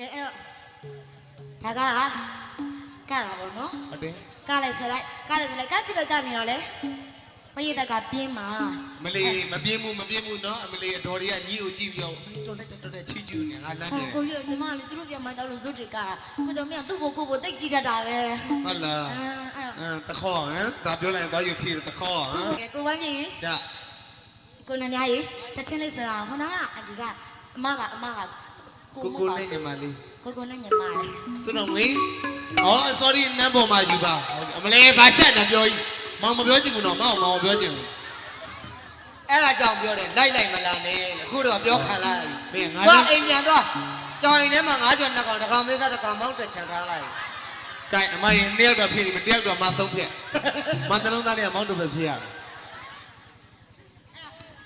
ကဲအဲ့တော့ဒါကကတာပေါ့နော်ဟုတ်တယ်ကလိုက်ဆိုလိုက်ကလိုက်ဆိုလိုက်ကချစ်လို့ကနေတော့လေပရိသတ်ကပြင်းမှာမလေးမပြင်းဘူးမပြင်းဘူးနော်အမလေးအတော်တွေကညီကိုကြည့်ပြီးတော့တော်လိုက်တော်လိုက်ချီချူနေငါလမ်းဟောနေကိုကြီးညီမလေးသူတို့ပြန်မှတော့လို့ဇွတ်တွေကကိုကြောင့်မင်းသူ့ကိုကိုကိုတိတ်ကြည့်တတ်တာပဲဟုတ်လားအဲအဲ့အမ်တခေါဟမ်ဒါပြောလိုက်ရင်တော့ယူဖြေတခေါဟမ်တော့ကဲကိုဝမ်းမြင်ညကိုနန်းများကြီးတချင်းလေးဆိုတာဟိုနာကအန်တီကအမကအမက ကိုကိုနဲ့ညီမလေးကိုကိုနဲ့ညီမလေးစွတော်ငွေအော် sorry နမ်းပေါ်မှာယူပါအမလေးဘာရှက်နေပြောကြီးမောင်မပြောချင်ဘူးနော်မောင်မောင်မပြောချင်ဘူးအဲ့ဒါကြောင့်ပြောတယ်လိုက်လိုက်မလာနဲ့လို့အခုတော့ပြောခံလိုက်မင်းငါသွားလည်းအိမ်ပြန်သွားကြောင်ရင်ထဲမှာငါးကျော်နှစ်ကောင်တစ်ကောင်မေးစားတစ်ကောင်မောင်းတက်ချန်ထားလိုက်ကဲအမရင်တယောက်တော့ဖြစ်နေမတယောက်တော့မဆုံးဖြစ်မန္တလုံးသားလေးကမောင်းတော့ပဲဖြစ်ရတယ်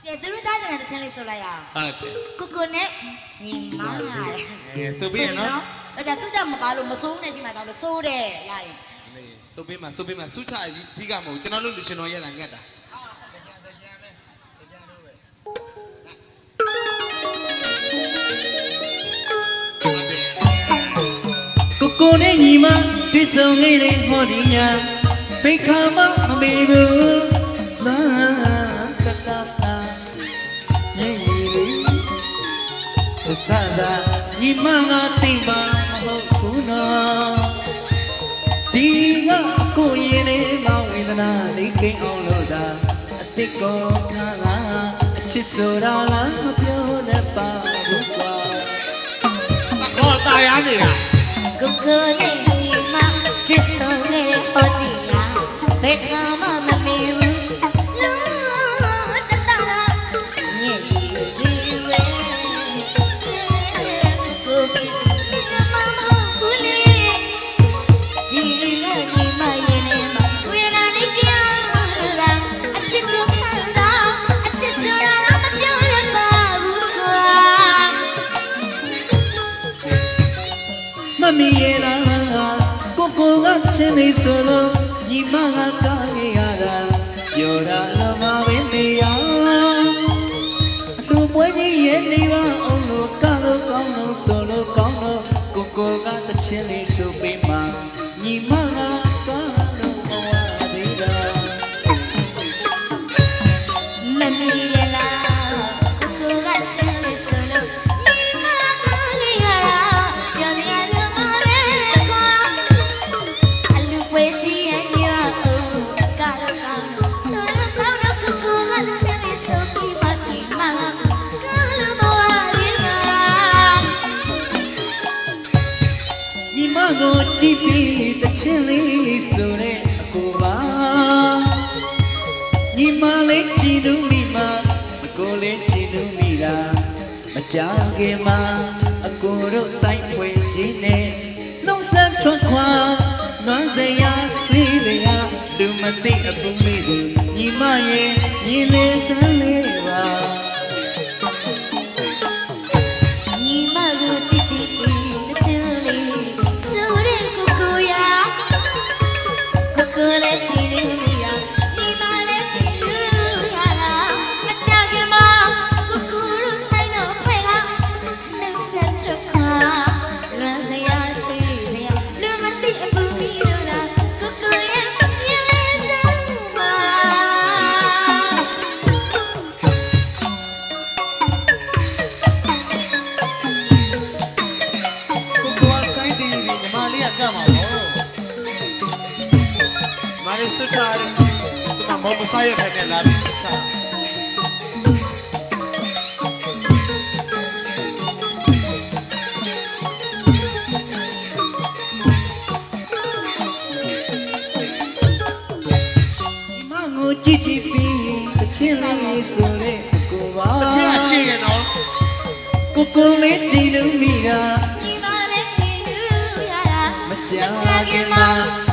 ကဲသူတို့ကြားကြတဲ့တချင်းလေးဆိုလိုက်ရအောင်ဟုတ်တယ်ကိုကိုနဲ့ညီမလေးအဲဆိုပြီးရနော်ဒါကြစုကြမပါလို့မဆိုးနဲ့ရှိမှတော့လို့ဆိုးတယ်ရရင်ဆိုပြီးမှဆိုပြီးမှစုချဒီကမဟုတ်ကျွန်တော်တို့လူရှင်တော်ရဲ့လာငတ်တာကိုကိုနဲ့ညီမတွေ့ဆုံခဲ့တဲ့ဟောဒီညာဘိတ်ခါမမမေဘူး ညီမငါတိမ်ပါမဟုတ်ဘူးနော်ဒီကအကိုရင်လေးမဝေဒနာလေးကိန်းအောင်လို့သာအတိတ်ကိုခါလာအချစ်ဆိုတာလားမပြောနဲ့ပါဘူးကွာ ဟောตายရနေတာ ကိုကိုနဲ့ညီမတွေ့ဆုံခဲ့တဲ့ဟောဒီယာဘယ်ကမှမမေဘူး မမီရဲ့လားကိုကိုကချင်းနေဆိုလို့ညီမကကားရရတာပြောတာလည်းမပဲနေရလူပွဲကြီးရဲ့နေပါအောင်လို့ကလို့ကောင်းလို့ဆိုလို့ကောင်းလို့ကိုကိုကတချင်းလေးဆိုပေး ကိုကြည့်ပြီးတချင်းလေးဆိုတဲ့အကိုပါညီမလေးကြည်လူမိမအကိုလေးကြည်လူမိတာမကြခင်မှာအကိုတို့ဆိုင်ဖွင့်ခြင်းနဲ့နှုတ်ဆက်ထွက်ခွာနွမ်းစရာဆွေးလျာလူမသိအပူမိသူညီမရဲ့ညီလေးစမ်းလေးပါ မှာမောမဆိုင်ရခိုင်နေလာပြီးစွချညီမကိုကြည့်ကြည့်ပြီးတချင်းလေးဆိုတဲ့အကိုပါအချင်းကရှေ့ရနော်ကိုကိုလေးကြည်လူမိတာညီမလည်းချစ်လို့ရတာမကြခင်မှာ